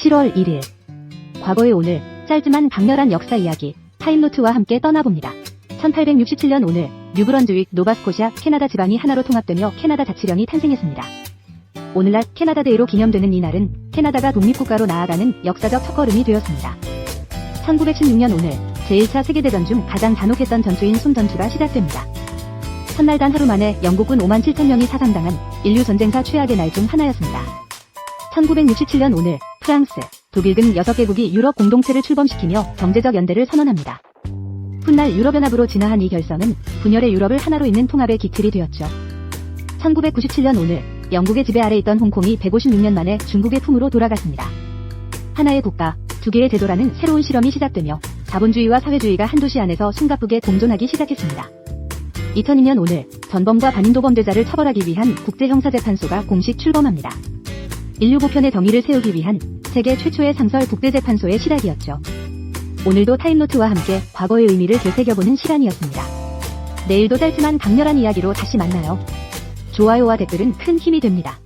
7월 1일. 과거의 오늘, 짧지만 강렬한 역사 이야기, 타임노트와 함께 떠나봅니다. 1867년 오늘, 뉴브런즈윅, 노바스코시아, 캐나다 지방이 하나로 통합되며 캐나다 자치령이 탄생했습니다. 오늘날 캐나다 데이로 기념되는 이 날은 캐나다가 독립국가로 나아가는 역사적 첫걸음이 되었습니다. 1916년 오늘, 제1차 세계대전 중 가장 잔혹했던 전투인 숨전투가 시작됩니다. 첫날 단 하루 만에 영국군 5만 7천 명이 사상당한 인류 전쟁사 최악의 날 중 하나였습니다. 1967년 오늘 프랑스, 독일 등 6개국이 유럽 공동체를 출범시키며 경제적 연대를 선언합니다. 훗날 유럽연합으로 진화한 이 결성은 분열의 유럽을 하나로 잇는 통합의 기틀이 되었죠. 1997년 오늘 영국의 지배 아래 있던 홍콩이 156년 만에 중국의 품으로 돌아갔습니다. 하나의 국가, 두 개의 제도라는 새로운 실험이 시작되며 자본주의와 사회주의가 한 도시 안에서 숨가쁘게 공존하기 시작했습니다. 2002년 오늘 전범과 반인도 범죄자를 처벌하기 위한 국제형사재판소가 공식 출범합니다. 인류 보편의 정의를 세우기 위한 세계 최초의 상설 국제재판소의 시작이었죠. 오늘도 타임노트와 함께 과거의 의미를 되새겨보는 시간이었습니다. 내일도 짧지만 강렬한 이야기로 다시 만나요. 좋아요와 댓글은 큰 힘이 됩니다.